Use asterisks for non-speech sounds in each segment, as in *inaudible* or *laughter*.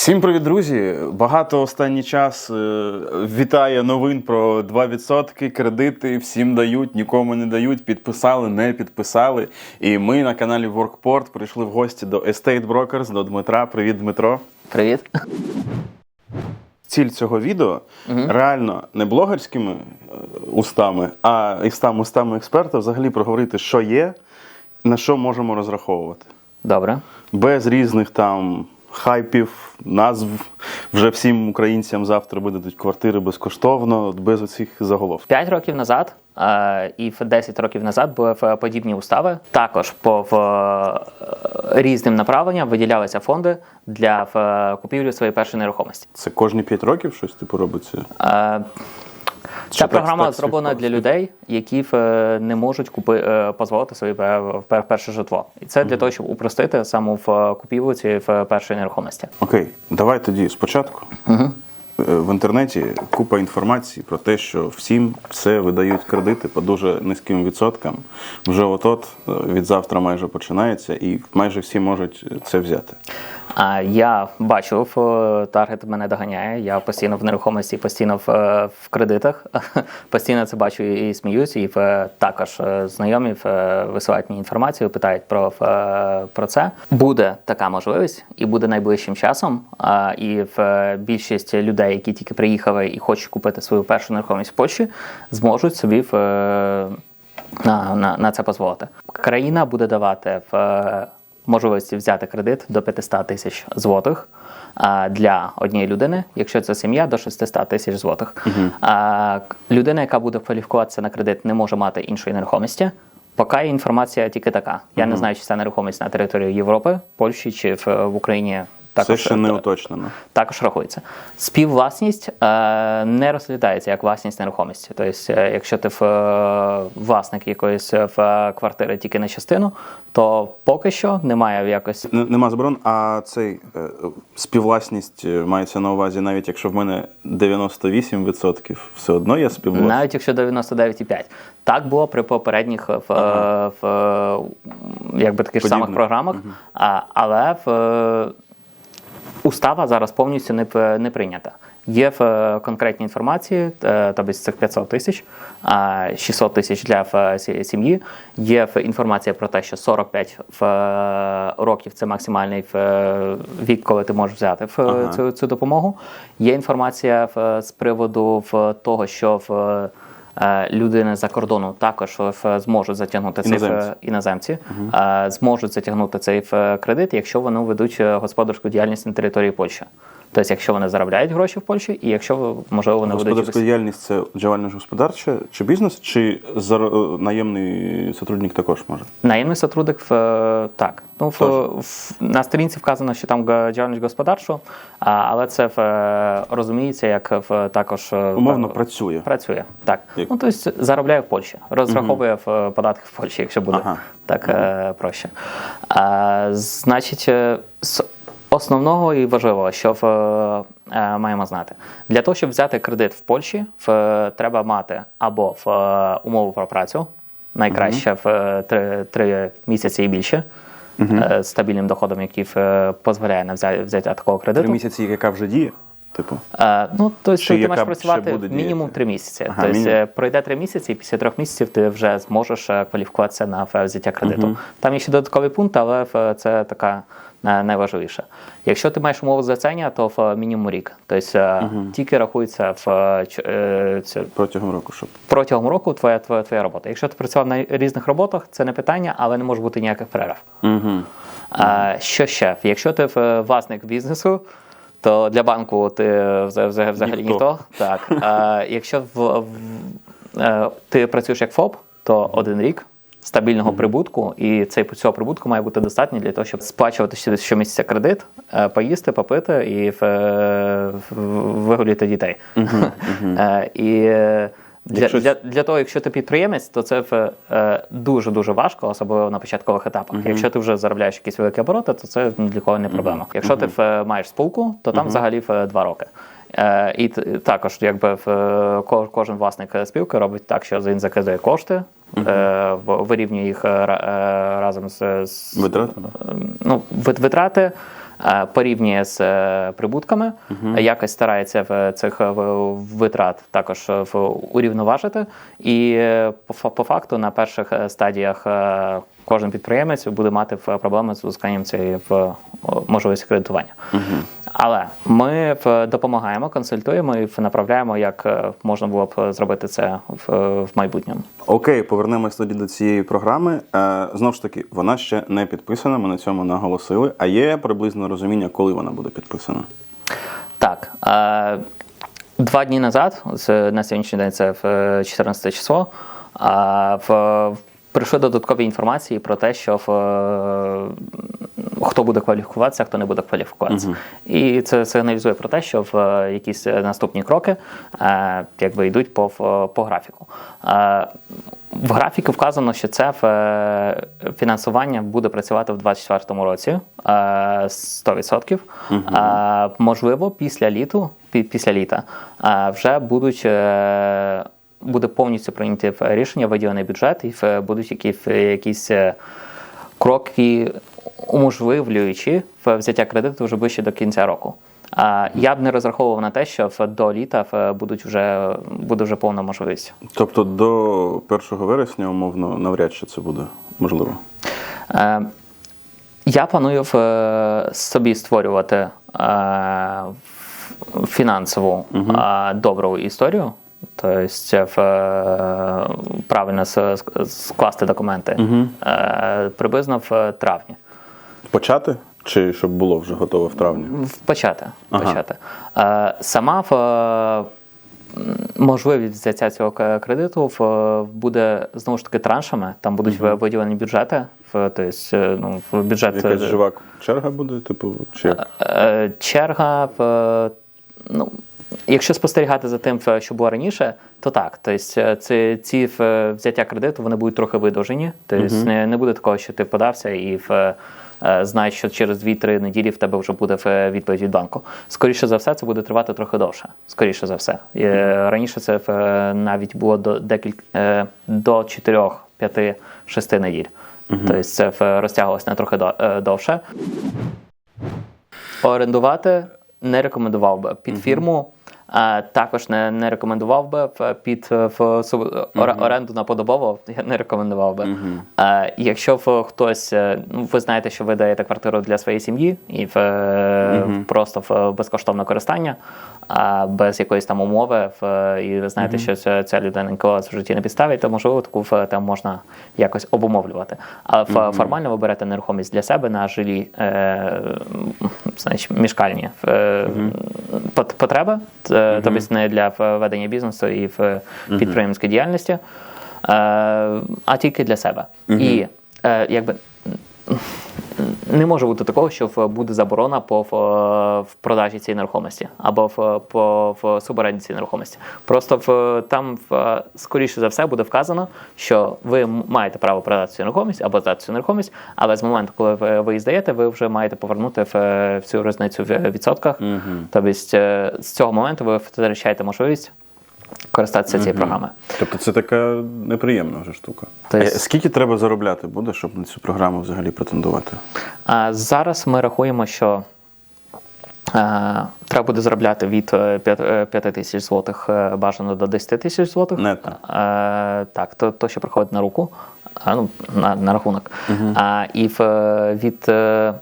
Всім привіт, друзі! Багато останній час е, вітає новин про 2% кредити. Всім дають, нікому не дають. Підписали, не підписали. І ми на каналі WorkPort прийшли в гості до Estate Brokers, до Дмитра. Привіт, Дмитро. Привіт. Ціль цього відео реально не блогерськими е, устами, а устами, устами експерта взагалі проговорити, що є, на що можемо розраховувати. Добре. без різних там хайпів, назв. Вже всім українцям завтра видадуть квартири безкоштовно, без оцих заголовків. П'ять років назад е, і в 10 років назад були е, подібні устави. Також по е, різним направленням виділялися фонди для е, купівлі своєї першої нерухомості. Це кожні 5 років щось типу робиться. Е, Ця програма зроблена для людей, які е, не можуть купи, е, дозволити собі пе- пе- перше житло. І це для того, щоб упростити саму в купівлю цієї першої нерухомості. Окей, давай тоді спочатку. Е, В інтернеті купа інформації про те, що всім все видають кредити по дуже низьким відсоткам. Вже от-от е, від завтра майже починається, і майже всі можуть це взяти. Я бачив, е, таргет мене доганяє. Я постійно в нерухомості, постійно в, е, в кредитах. *laughs* Постійно це бачу і сміюсь, і в, також е, знайомі е, висилають мені інформацію, питають про, е, про це. Буде така можливість, і буде найближчим часом. І в е, більшість людей, які тільки приїхали і хочуть купити свою першу нерухомість в Польщі, зможуть собі в, е, на, на, на це дозволити. Країна буде давати в е, можливості взяти кредит до 500 тисяч злотих для однієї людини, якщо це сім'я, до 600 тисяч злотих. А, людина, яка буде кваліфікуватися на кредит, не може мати іншої нерухомості. Поки інформація тільки така. Я не знаю, чи це нерухомість на території Європи, Польщі чи в, в Україні. Це ще не уточнено. також рахується. Співвласність е, не розглядається як власність нерухомості. Тобто, е, якщо ти в, е, власник якоїсь е, в, е, квартири тільки на частину, то поки що немає якось. Н- Нема заборон, а цей е, співвласність мається на увазі, навіть якщо в мене 98%, все одно є співвласність. Навіть якщо 99,5. Так було при попередніх в, Ага. в, якби таких самих Подібних. програмах, а, але в устава зараз повністю не, не прийнята. Є в е, конкретній інформації, е, тобто з цих 500 тисяч, а 600 тисяч для сім'ї. Є в інформація про те, що 45 в, е, років це максимальний е, вік, коли ти можеш взяти в, е, Ага. цю, цю допомогу. Є інформація з приводу того, що в е, людини за кордону також зможуть затягнути цей в- Іноземці. іноземці, е, зможуть затягнути цей в, кредит, якщо вони ведуть е, господарську діяльність на території Польщі. Тобто, якщо вони заробляють гроші в Польщі, і якщо можливо вони ведуть Господарська діяльність це джавальне господарче чи бізнес, чи зар- е, наємний сотрудник також може? Наємний сотрудник в е, так. Ну в, в на сторінці вказано, що там діяльність господарчу, але це в, е, розуміється як в також Умовно в- працює. Працює так. Як? Ну тобто заробляє в Польщі, розраховує в е, податки в Польщі, якщо буде Ага. так е, проще. А, значить, з основного і важливого, що в, е, маємо знати, для того, щоб взяти кредит в Польщі, в, треба мати або в е, умову про працю, найкраще в е, три, три місяці і більше. е, з Стабільним доходом, який е, дозволяє на взяти, взяття такого кредиту. Три місяці, яка вже діє, типу. Е, ну, тобто Чи ти яка маєш працювати мінімум три місяці. Ага, тобто мінімум. е, пройде три місяці, і після трьох місяців ти вже зможеш е, кваліфікуватися на е, взяття кредиту. Там є ще додатковий пункт, але е, це така е, найважливіше. Якщо ти маєш умову зацення, то в е, мінімум рік. Тобто е, тільки рахується в е, це- Протягом року, щоб протягом року твоя, твоя, твоя робота. Якщо ти працював на різних роботах, це не питання, але не може бути ніяких перерв. угу. А, що ще? Якщо ти власник бізнесу, то для банку ти вза- вза- взагалі Ніхто. ніхто. Так. А, якщо в, в, ти працюєш як ФОП, то один рік стабільного прибутку, і цей цього прибутку має бути достатньо для того, щоб сплачувати щомісяця кредит, е, поїсти, попити і в, е, вигуліти дітей. *laughs* Е, І для, Якщо- для, для того, якщо ти підприємець, то це дуже дуже важко, особливо на початкових етапах. Якщо ти вже заробляєш якісь великі обороти, то це для кого не проблема. Якщо ти е, маєш спілку, то там взагалі в два роки. І також, якби в кожен власник спілки робить так, що він закидає кошти, е, вирівнює їх е, е, разом з, з Витрати? ну, витрати. е, порівнює з е, прибутками, якось старається в цих е, витрат також е, урівноважити. І е, по, по факту на перших е, стадіях е, кожен підприємець буде мати проблеми з усканням цієї можливості кредитування. Але ми допомагаємо, консультуємо і направляємо, як е, можна було б зробити це в, в майбутньому. Окей, повернемось тоді до цієї програми. Е, знову ж таки, вона ще не підписана, ми на цьому наголосили. А є приблизно розуміння, коли вона буде підписана? Так. Е, два дні назад, на сьогоднішній день це в е, 14 число, в, прийшли додаткові інформації про те, що в, е, хто буде кваліфікуватися, а хто не буде кваліфікуватися. І це сигналізує про те, що в е, якісь е, наступні кроки е, якби йдуть по, по графіку. Е, в графіку вказано, що це фінансування буде працювати в 2024 році е, 100%. Е, Можливо, після літу, після літа вже будуть. Буде повністю прийняті рішення, виділений бюджет, і будуть які, якісь е, кроки, уможливлюючи взяття кредиту вже ближче до кінця року. А я б не розраховував на те, що до літа будуть вже буде вже повна можливість. Тобто до 1 вересня, умовно, навряд чи це буде можливо. Е, Я планую собі створювати е, фінансову е, добру історію. Тобто в, е, правильно скласти документи е, приблизно в травні. Почати? Чи щоб було вже готове в травні? Почати. Ага. почати. Е, Сама в, е, можливість взяття цього кредиту в- буде знову ж таки траншами. Там будуть ви- виділені бюджети. В, тобто, е, ну, в бюджет Якась жива черга буде, типу, чи як? Е, черга в. Ну, якщо спостерігати за тим, що було раніше, то так. Тобто, е, ці, ці взяття кредиту вони будуть трохи видовжені. Тобто не, не буде такого, що ти подався і в. е, Знаєш, що через 2-3 неділі в тебе вже буде відповідь від банку. Скоріше за все, це буде тривати трохи довше. Скоріше за все. Е, Раніше це навіть було до декілька е, до 4, 5, 6 неділь. Тобто це розтягувалося на трохи е, довше. Орендувати не рекомендував би під фірму. Також не, не рекомендував би під е, в, оре- оренду на подобово. Я не рекомендував би. А, якщо в, хтось, е, ну ви знаєте, що ви даєте квартиру для своєї сім'ї і в, е, просто в безкоштовне користування, а без якоїсь там умови, в, і ви знаєте, що ця, людина ніколи в житті не підставить, то можливо таку в- там можна якось обумовлювати. А в, формально ви берете нерухомість для себе на жилі е, значить, мішкальні е, пот- потреби, т- тобто не для ведення бізнесу і в підприємницької діяльності, е, а тільки для себе. І е, якби не може бути такого, що буде заборона по в, в продажі цієї нерухомості або в, по в суборенді цієї нерухомості. Просто в там в, скоріше за все буде вказано, що ви маєте право продати цю нерухомість або здати цю нерухомість, але з моменту, коли ви, ви її здаєте, ви вже маєте повернути в, в цю різницю в відсотках. Тобто е, з цього моменту ви втрачаєте можливість користатися цією програмою. Тобто це така неприємна вже штука. Тобто- Е, Скільки треба заробляти буде, щоб на цю програму взагалі претендувати? А зараз ми рахуємо, що е, треба буде заробляти від 5 тисяч злотих е, бажано до 10 тисяч злотих. Нетто. Е, так, то, то, що приходить на руку, а, ну, на, на рахунок. А, і в, е, від е, е,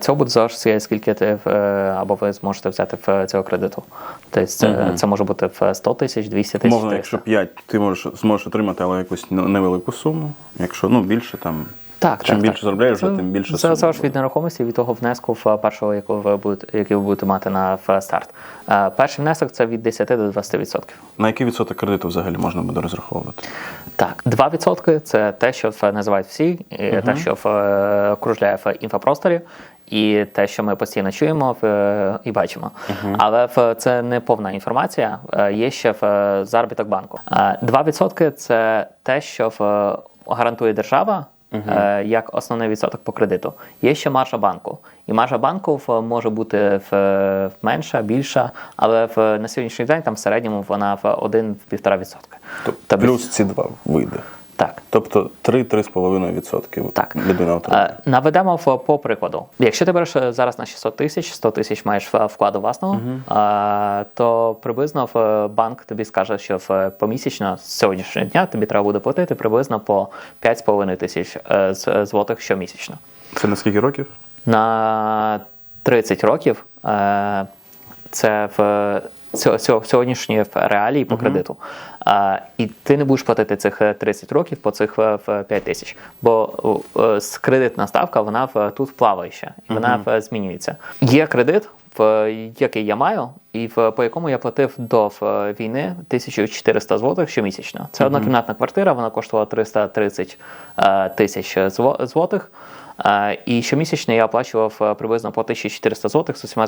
цього буде залежати, скільки ти е, або ви зможете взяти в цього кредиту. Тобто це, це може бути в 100 тисяч, 200 тисяч. Можна, якщо 5, ти можеш зможеш отримати, але якусь невелику суму. Якщо ну більше там. Так, Чим так, більше так. заробляєш, вже тим більше Це залежить від нерухомості, від того внеску в першого, якого ви будете, який ви будете мати на в старт. Е, Перший внесок це від 10 до 20%. На який відсоток кредиту взагалі можна буде розраховувати? Так, 2% це те, що називають всі, і те, що е, кружляє в інфопросторі, і те, що ми постійно чуємо е, і бачимо. Але в, це не повна інформація. Е, Є ще в е, заробіток банку. Е, 2% це те, що е, гарантує держава. Е, Як основний відсоток по кредиту. Є ще маржа банку. І маржа банку в- може бути в, менша, більша, але в, на сьогоднішній день там в середньому вона в 1-1,5%. Тобто плюс ці два вийде. Так. Тобто 3-3,5% Так. людина отримує. Е, Наведемо в- по прикладу. Якщо ти береш е, зараз на 600 тисяч, 100 тисяч маєш вкладу власного, е, то приблизно в банк тобі скаже, що в помісячно з сьогоднішнього дня тобі треба буде платити приблизно по 5,5 тисяч злотих щомісячно. Це на скільки років? На 30 років це в сьогоднішні в реалії по кредиту. Е, І ти не будеш платити цих е, 30 років по цих е, 5 тисяч. Бо е, кредитна ставка вона тут плаває ще, і вона змінюється. Є кредит, в який я маю, і по якому я платив до війни 1400 злотих щомісячно. Це однокімнатна квартира, вона коштувала 330 е, тисяч зло- злотих. Е, І щомісячно я оплачував е, приблизно по 1400 злотих з усіма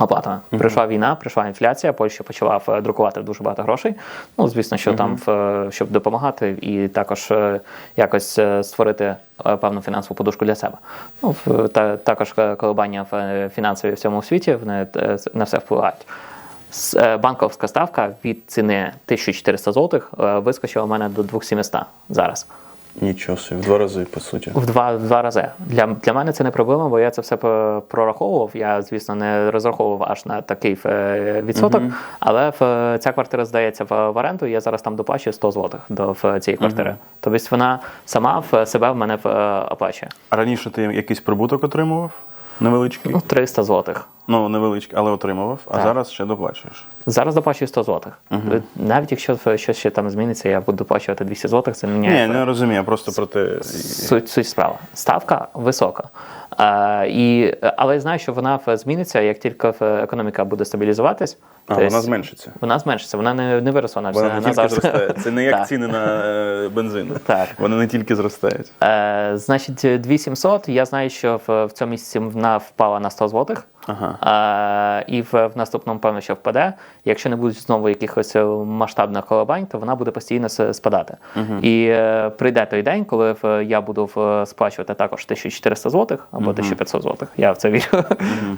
оплатами. Прийшла війна, прийшла інфляція, Польща почала е, друкувати дуже багато грошей. Ну, звісно, що там, в, е, щоб допомагати, і також е, якось створити певну фінансову подушку для себе. Ну, в- та, також коливання в е, фінансові в цьому світі вони на все впливають. Банковська ставка від ціни 1400 злотих вискочила у мене до 2700 зараз. Нічого собі, в два рази, по суті. В два, в два рази. Для, для мене це не проблема, бо я це все прораховував. Я, звісно, не розраховував аж на такий е, відсоток, але в, ця квартира здається в, в оренду, і я зараз там доплачую 100 злотих до в цієї квартири. Тобто вона сама в себе в мене е, оплачує. А раніше ти якийсь прибуток отримував? Невеличкий? Ну, 300 злотих. Ну, невеличкий, але отримував, а Так. зараз ще доплачуєш. Зараз доплачую 100 злотих. Навіть якщо щось ще там зміниться, я буду доплачувати 200 злотих, це Ні, не розумію, просто про те. Суть, суть справа. Ставка висока. Е, і, але я знаю, що вона зміниться, як тільки економіка буде стабілізуватись. А, Тобто вона зменшиться. Вона зменшиться, вона не, не виросла на Вона не тільки назавжди. зростає. *laughs* Це не як ціни на е, бензин. Так. Вони не тільки зростають. Е, значить, 2700, я знаю, що в, в цьому місяці вона впала на 100 злотих. Ага. Е, і в, в наступному, певно, що впаде. Якщо не будуть знову якихось е, масштабних коливань, то вона буде постійно спадати. І е, прийде той день, коли в, я буду в, сплачувати також 1400 злотих або 1500 злотих. Я в це вірю. *laughs*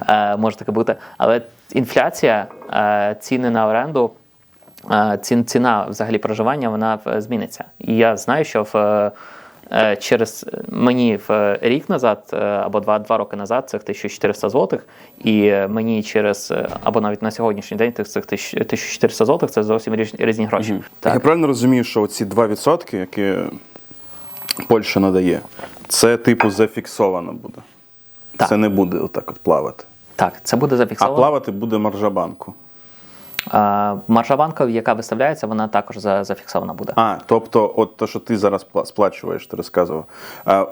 Е, може таке бути. Але інфляція, е, ціни на оренду. е, ціна взагалі проживання вона зміниться. І я знаю, що в, е, через мені в рік назад е, або два, два роки назад цих 1400 злотих, і е, мені через е, або навіть на сьогоднішній день цих 1400 злотих це зовсім різні, різні гроші. Я Так. правильно розумію, що оці 2%, які Польща надає, це типу зафіксовано буде. Так. Це не буде отак от плавати. так, це буде зафіксовано. А плавати буде маржа банку. Маржа банка, яка виставляється, вона також за- зафіксована буде. А, тобто, от те, що ти зараз пла- сплачуєш, ти розказував,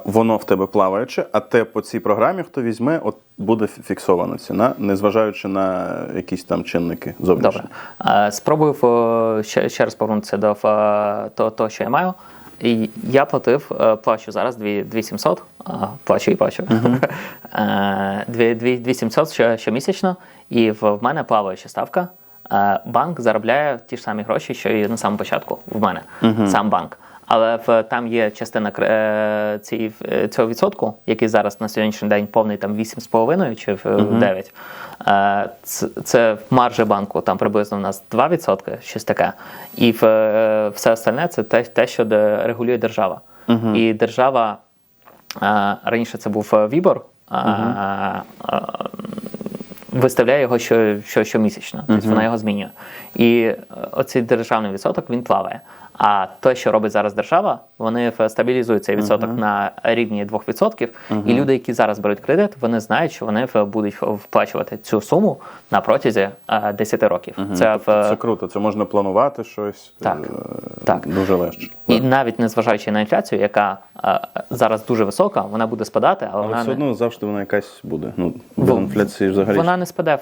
воно в тебе плаваюче, а те по цій програмі, хто візьме, от буде фіксована ціна, незважаючи на якісь там чинники зовнішні. Добре. Спробую е, ще, ще раз повернутися до е, того, що я маю. І я платив, е, плачу зараз 2700, а, плачу і плачу. *laughs* Дві- дві- 2700 що- щомісячно, і в мене плаваюча ставка. Е, Банк заробляє ті ж самі гроші, що і на самому початку в мене, сам банк. Але в, там є частина е, цієї, е, цього відсотку, який зараз на сьогоднішній день повний там 8,5 чи в 9. Е, Це, це маржа банку, там приблизно у нас 2%, щось таке. І в, е, все остальне це те, те що де регулює держава. І держава е, раніше це був Вібор. е, е, Виставляє його що, що, щомісячно, тобто вона його змінює. І е, оцей державний відсоток він плаває. А те, що робить зараз держава, вони в- стабілізують цей відсоток на рівні 2%. І люди, які зараз беруть кредит, вони знають, що вони в- будуть вплачувати цю суму на протязі е, 10 років. Це в Це круто, це можна планувати щось Так, е, так. дуже легше. і навіть незважаючи на інфляцію, яка зараз дуже висока, вона буде спадати, але Але вона все не одно завжди вона якась буде. Ну, Во- інфляції взагалі. Вона не спаде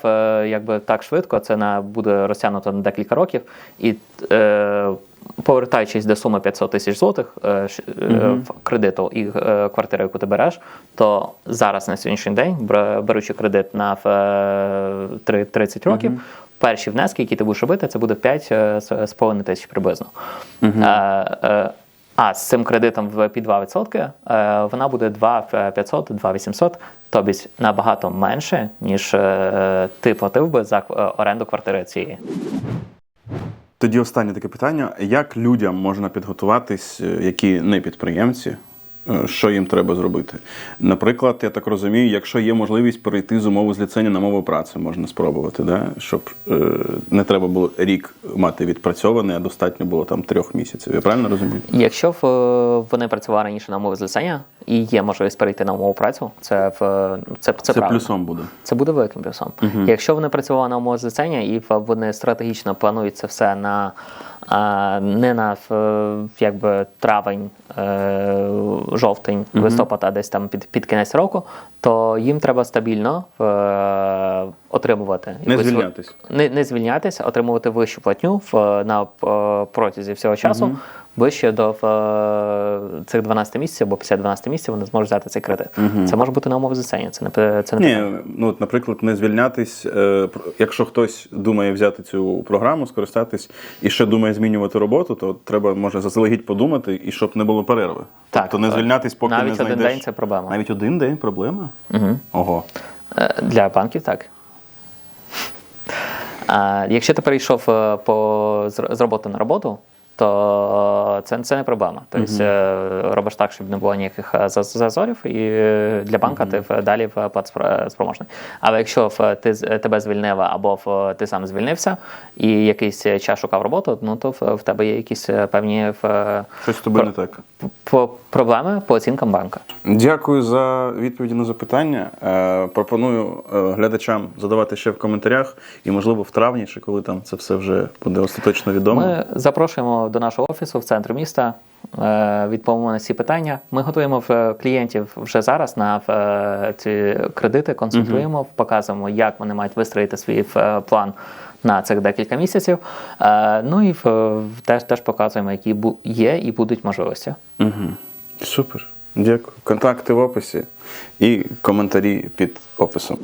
якби так швидко, це на буде розтягнуто на декілька років. І е, повертаючись до суми 500 тисяч злотих в кредиту і е, квартири, яку ти береш, то зараз на сьогоднішній день, беручи кредит на е, 30 років. Перші внески, які ти будеш робити, це буде 5 е, з з половиною тисяч приблизно. Е, е, а з цим кредитом в під 2% е, вона буде 2500, 2800, тобто набагато менше, ніж ти платив би за оренду квартири цієї. Тоді останнє таке питання: як людям можна підготуватись, е, які не підприємці? Е, Що їм треба зробити? Наприклад, я так розумію, якщо є можливість перейти з умови з ліцензії на мову праці, можна спробувати, да? щоб е, не треба було рік мати відпрацьований, а достатньо було там трьох місяців. Я правильно розумію? Якщо в, вони працювали раніше на умові злицення і є можливість перейти на умову працю, це в це, це, Це плюсом буде. Це буде великим плюсом. Якщо вони працювали на умові злицення і вони стратегічно планують це все на не на е, якби травень, е, жовтень, листопад, а десь там під, під кінець року, то їм треба стабільно в отримувати Не якусь звільнятись. не, не звільнятися, отримувати вищу платню в, на е, протязі всього часу. Вище до е, цих 12 місяців або після 12 місяців вони зможуть взяти цей кредит. Це може бути на умови злицення. Це не це не. Ні, ну от, наприклад, не звільнятись. е, Якщо хтось думає взяти цю програму, скористатись і ще думає змінювати роботу, то треба може заздалегідь подумати, і щоб не було перерви. Так, тобто не звільнятись, поки Навіть не один день це проблема. Навіть один день проблема? Угу. Ого. Е, Для банків так. А якщо ти перейшов е, по, з роботи на роботу, то це, це не проблема. Тобто е, робиш так, щоб не було ніяких е, зазорів, і е, для банка ти далі в платоспроможний. Але якщо ти тебе звільнили або ти сам звільнився і якийсь час шукав роботу, ну то в, в тебе є якісь е, певні в- Щось з тобою не так. по- проблеми по оцінкам банка. Дякую за відповіді на запитання. Е, пропоную е, глядачам задавати ще в коментарях, і, можливо, в травні, чи коли там це все вже буде остаточно відомо. Ми запрошуємо до нашого офісу в центр міста. е, Відповімо на всі питання. Ми готуємо в клієнтів вже зараз на е, ці кредити, консультуємо, показуємо, як вони мають вистроїти свій е, план на цих декілька місяців. Е, Ну і теж, теж показуємо, які є і будуть можливості. Угу. Супер. Дякую. Контакти в описі і коментарі під описом.